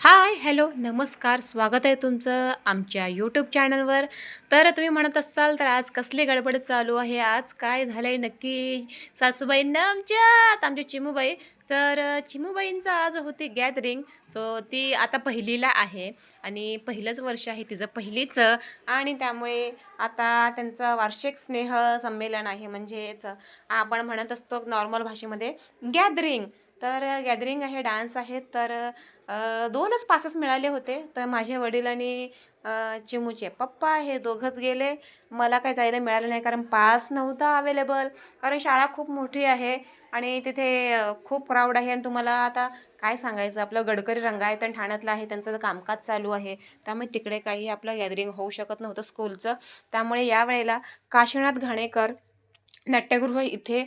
Hi hello नमस्कार स्वागत आहे तुमचं आमच्या यूट्यूब चॅनलवर तर तुम्ही म्हणत असाल तर आज कसली गडबड चालू आहे? आज काय झालं आहे नक्की? सासूबाईंना आमच्यात आमच्या चिमूबाई. तर चिमूबाईंचं आज होती गॅदरिंग. सो ती आता पहिलीला आहे आणि पहिलंच वर्ष आहे तिचं पहिलीचं. आणि त्यामुळे आता त्यांचं वार्षिक स्नेह संमेलन आहे. म्हणजेच आपण म्हणत असतो नॉर्मल भाषेमध्ये गॅदरिंग. तर गॅदरिंग आहे डान्स आहे तर दोनच पासेस मिळाले होते. तर माझे वडील आणि चिमूचे पप्पा हे दोघंच गेले. मला काही जायला मिळालं नाही कारण पास नव्हता अवेलेबल. कारण शाळा खूप मोठी आहे. आणि तिथे खूप क्राऊड आहे. आणि तुम्हाला आता काय सांगायचं? आपलं गडकरी रंगायतन ठाण्यातलं आहे. त्यांचं कामकाज चालू आहे. त्यामुळे तिकडे काही आपलं गॅदरिंग होऊ शकत नव्हतं स्कूलचं त्यामुळे यावेळेला काशीनाथ घाणेकर नाट्यगृह इथे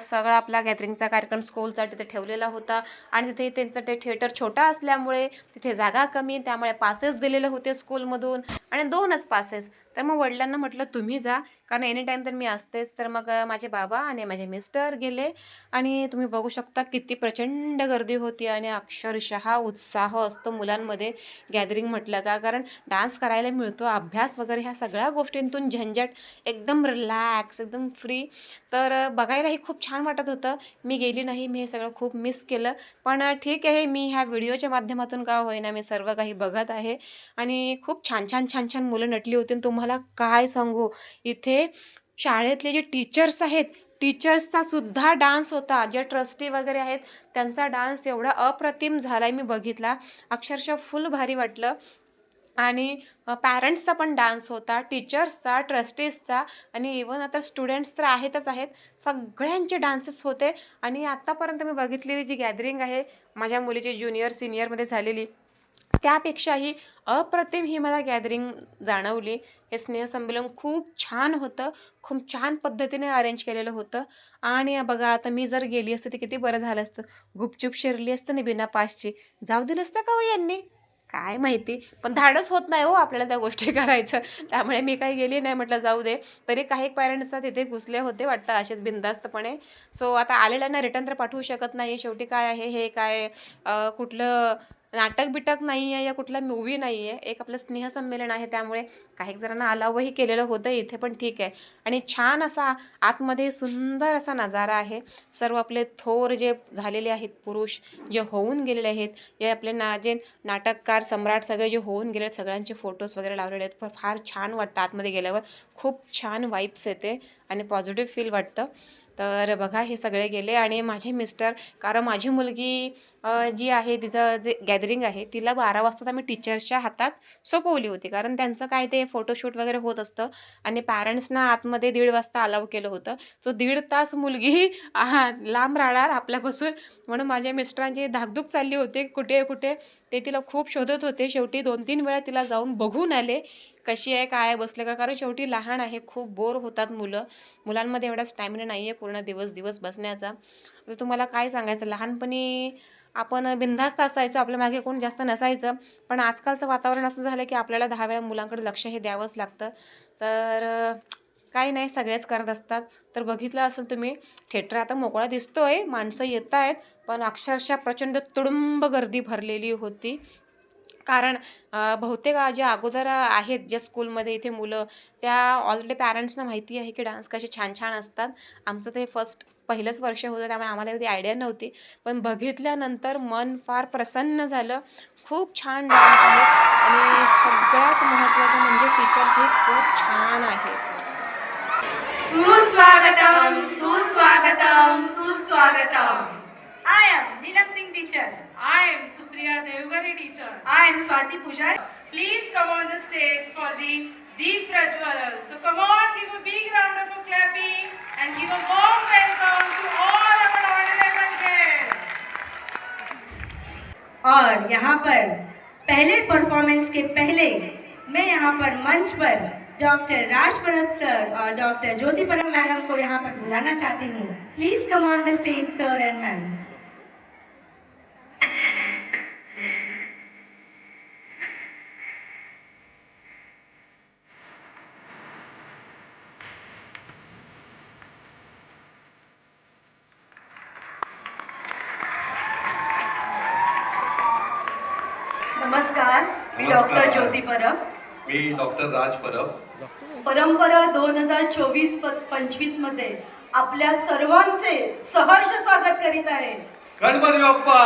सगळा आपला गॅदरिंगचा कार्यक्रम स्कूलचा तिथे ठेवलेला होता. आणि तिथे त्यांचं ते थिएटर छोटा असल्यामुळे तिथे जागा कमी. त्यामुळे पासेस दिलेले होते स्कूलमधून आणि दोनच पासेस तर मग वडिलांना म्हटलं तुम्ही जा कारण एनी टाईम तर मी असतेच. तर मग माझे बाबा आणि माझे मिस्टर गेले आणि तुम्ही बघू शकता किती प्रचंड गर्दी होती आणि अक्षरशः उत्साह असतो मुलांमध्ये गॅदरिंग म्हटलं का कारण डान्स करायला मिळतो अभ्यास वगैरे ह्या सगळ्या गोष्टींतून झंझट एकदम रिलॅक्स एकदम फ्री तर बघायलाही खूप छान वाटत होतं. मी गेली नाही मी हे सगळं खूप मिस केलं. पण ठीक आहे मी ह्या व्हिडिओच्या माध्यमातून का होईना मी सर्व काही बघत आहे. आणि खूप छान छान छान छान मुलं नटली होती तुम्हाला तुम्हाला काय सांगू? इथे शाळेतले जे टीचर्स आहेत टीचर्सचा सुद्धा डान्स होता. जे ट्रस्टी वगैरे आहेत त्यांचा डान्स एवढा अप्रतिम झाला आहे मी बघितला. अक्षरशः फुल भारी वाटलं. आणि पॅरेंट्सचा पण डान्स होता टीचर्सचा ट्रस्टीजचा आणि इवन आता स्टुडंट्स तर आहेतच आहेत. सगळ्यांचे डान्सेस होते. आणि आत्तापर्यंत मी बघितलेली जी गॅदरिंग आहे माझ्या मुलीची ज्युनियर सिनियरमध्ये झालेली त्यापेक्षाही अप्रतिम ही मला गॅदरिंग जाणवली. हे स्नेहसंमेलन खूप छान होतं. खूप छान पद्धतीने अरेंज केलेलं होतं. आणि बघा आता मी जर गेली असते ते किती बरं झालं असतं. गुपचूप शिरली असतं ना बिना पासची. जाऊ दिलं असतं का हो यांनी? काय माहिती. पण धाडस होत नाही हो आपल्याला त्या गोष्टी करायचं. त्यामुळे मी काही गेली नाही. म्हटलं जाऊ दे. तरी काही पॅरेंट्स तिथे घुसले होते वाटतं असेच बिंदास्तपणे सो आता आलेल्यांना रिटर्न तर पाठवू शकत नाही. शेवटी काय आहे? हे काय? कुठलं नाटक बिटक नाही आहे या कुठला मूवी नाही आहे एक आपलं स्नेहसंमेलन आहे त्यामुळे काही जणांना अलावही केलेलं होतं इथे पण ठीक आहे. आणि छान असा आतमध्ये सुंदर असा नजारा आहे. सर्व आपले थोर जे झालेले आहेत पुरुष जे होऊन गेलेले आहेत हे आपले ना जे नाटककार सम्राट सगळे जे होऊन गेले आहेत सगळ्यांचे फोटोज वगैरे लावलेले आहेत. फार छान वाटतं आतमध्ये गेल्यावर. खूप छान वाईब्स येते. आणि पॉझिटिव्ह फील वाटतं. तर बघा हे सगळे गेले आणि माझे मिस्टर कारण माझी मुलगी जी आहे तिचं जे गॅदरिंग आहे तिला बारा वाजता आम्ही टीचर्सच्या हातात सोपवली होती. कारण त्यांचं काय ते फोटोशूट वगैरे होत असतं. आणि पॅरेंट्सना आतमध्ये दीड वाजता अलाव केलं होतं. सो दीड तास मुलगी लांब राहणार आपल्यापासून. म्हणून माझ्या मिस्टरांची धाकधूक चालली होती. कुठे कुठे ते तिला खूप शोधत होते. शेवटी दोन तीन वेळा तिला जाऊन बघून आले. कशी आहे काय बसलं का? कारण शेवटी लहान आहे खूप बोर होतात मुलं. मुलांमध्ये एवढा स्टॅमिना नाही आहे पूर्ण दिवस दिवस बसण्याचा. तर तुम्हाला काय सांगायचं? लहानपणी आपण बिनधास्त असायचो आपल्या मागे कोण जास्त नसायचं. पण आजकालचं वातावरण असं झालं की आपल्याला दहा वेळा मुलांकडे लक्ष हे द्यावंच लागतं. तर काही नाही सगळेच करत असतात. तर बघितलं असेल तुम्ही थिएटर आता मोकळा दिसतो आहे माणसं येत आहेत पण अक्षरशः प्रचंड तुडुंब गर्दी भरलेली होती. कारण बहुतेक अ, जे अगोदर आहेत ज्या स्कूलमध्ये इथे मुलं त्या ऑलरेडी पॅरेंट्सना माहिती आहे की डान्स कसे छान छान असतात. आमचं ते फर्स्ट पहिलंच वर्ष होतं त्यामुळे आम्हाला एवढी आयडिया नव्हती. पण बघितल्यानंतर मन फार प्रसन्न झालं. खूप छान डान्स आहे आणि सगळ्यात महत्त्वाचं म्हणजे टीचर्स हे खूप छान आहेत. सुस्वागतम सुस्वागतम सुस्वागतम. I am Neelam Singh teacher. I am Supriya Devgare teacher. I am Swati Pujari. Please come on the stage for the Deep Prajwalal. So come on, give a big round of clapping and give a warm welcome to all our honorable guests. और यहाँ पर पहले performance के पहले मैं यहाँ पर मंच पर doctor Raj Parab sir और डॉक्टर ज्योति परब मैडम को यहाँ पर बुलाना चाहती हूँ please come on the stage sir and ma'am नमस्कार मी. डॉक्टर ज्योती परब. मी डॉक्टर राज परब. परंपरा दोन हजार चोवीस पंचवीसमध्ये आपल्या सर्वांचे सहर्ष स्वागत करीत आहे. गणपती बाप्पा!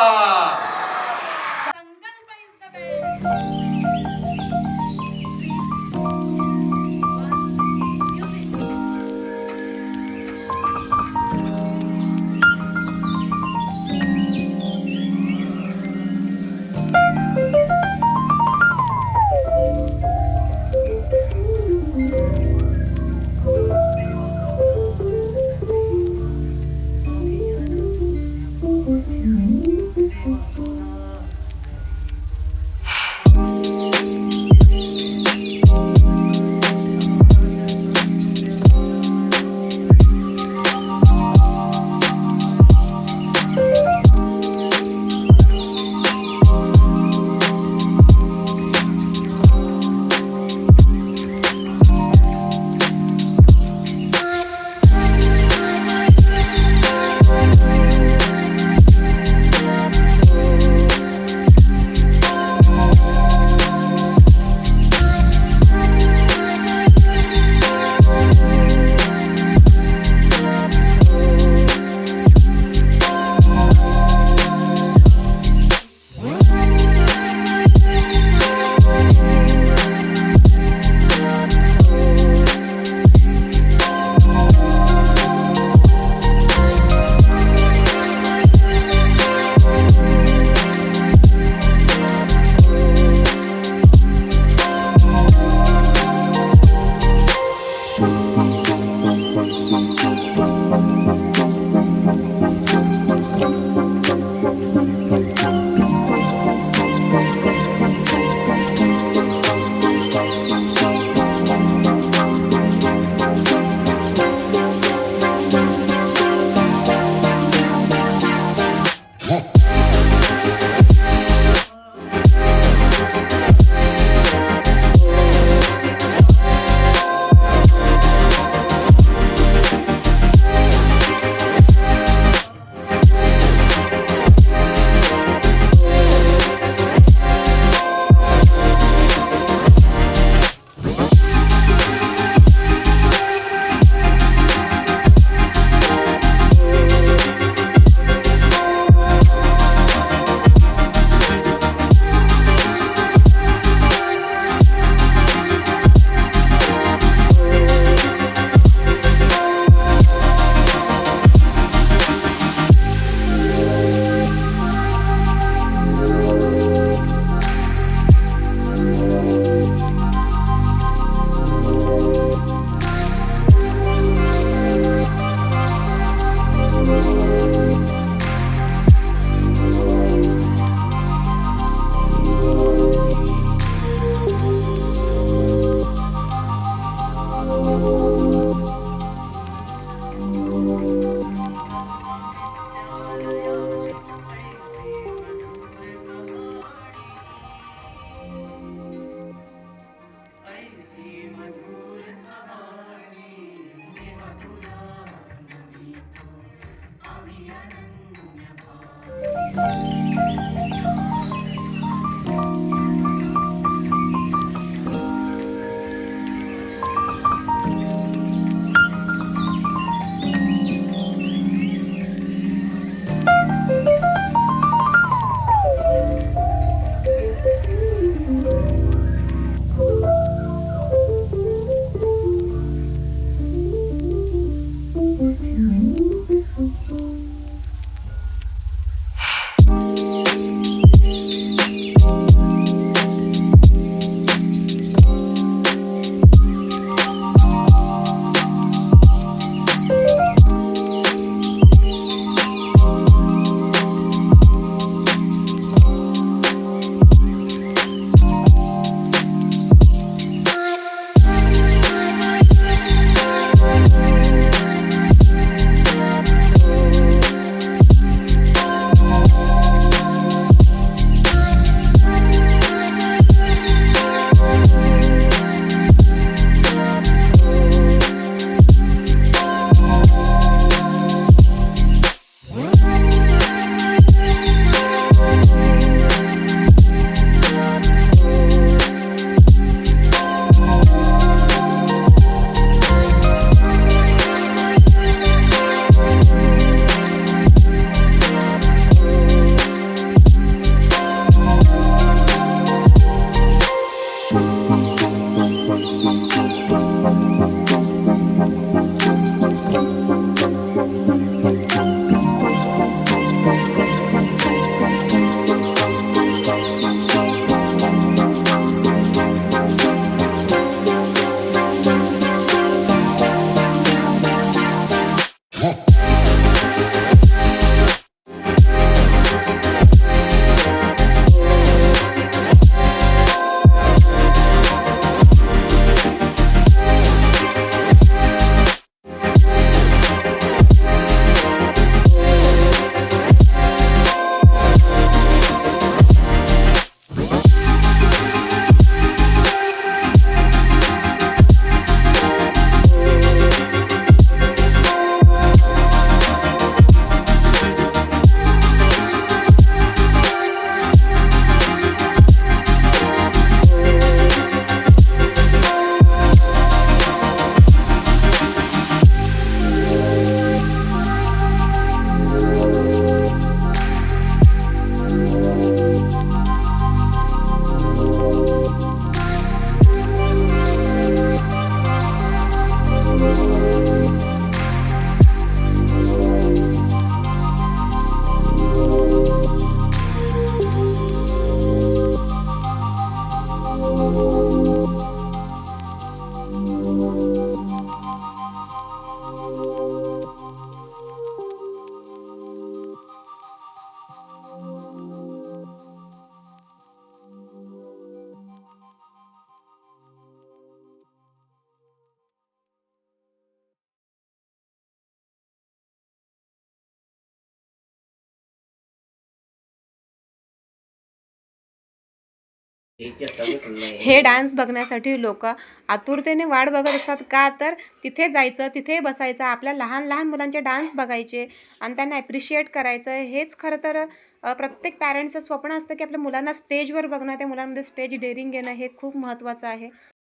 हे डान्स बघण्यासाठी लोक आतुरतेने वाट बघत असतात. का? तर तिथे जायचं तिथे बसायचं आपल्या लहान लहान मुलांचे डान्स बघायचे आणि त्यांना ॲप्रिशिएट करायचं हेच खरं तर प्रत्येक पॅरेंट्सचं स्वप्न असतं की आपल्या मुलांना स्टेजवर बघणं त्या मुलांमध्ये स्टेज डेअरिंग घेणं हे खूप महत्त्वाचं आहे.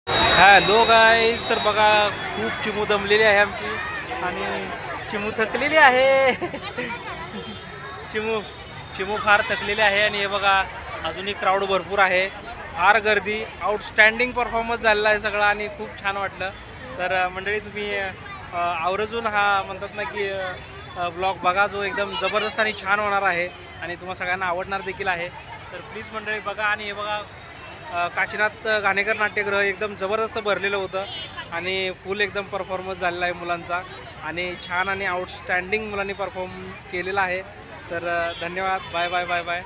हॅलो गाईज तर बघा खूप चिमू दमलेली आहे आमची आणि चिमू थकलेली आहे. चिमू चिमू फार थकलेली आहे आणि हे बघा अजूनही क्राऊड भरपूर आहे. फार गर्दी आउटस्टँडिंग परफॉर्मन्स झालेला आहे सगळा आणि खूप छान वाटलं. तर मंडळी तुम्ही आवर्जून हा म्हणतात ना की ब्लॉग बघा जो एकदम जबरदस्त आणि छान होणार आहे आणि तुम्हाला सगळ्यांना आवडणार देखील आहे. तर प्लीज मंडळी बघा आणि हे बघा काशीनाथ घाणेकर नाट्यगृह एकदम जबरदस्त भरलेलं होतं आणि फुल एकदम परफॉर्मन्स झालेला आहे मुलांचा आणि छान आणि आउटस्टँडिंग मुलांनी परफॉर्म केलेला आहे. तर धन्यवाद. Bye bye bye bye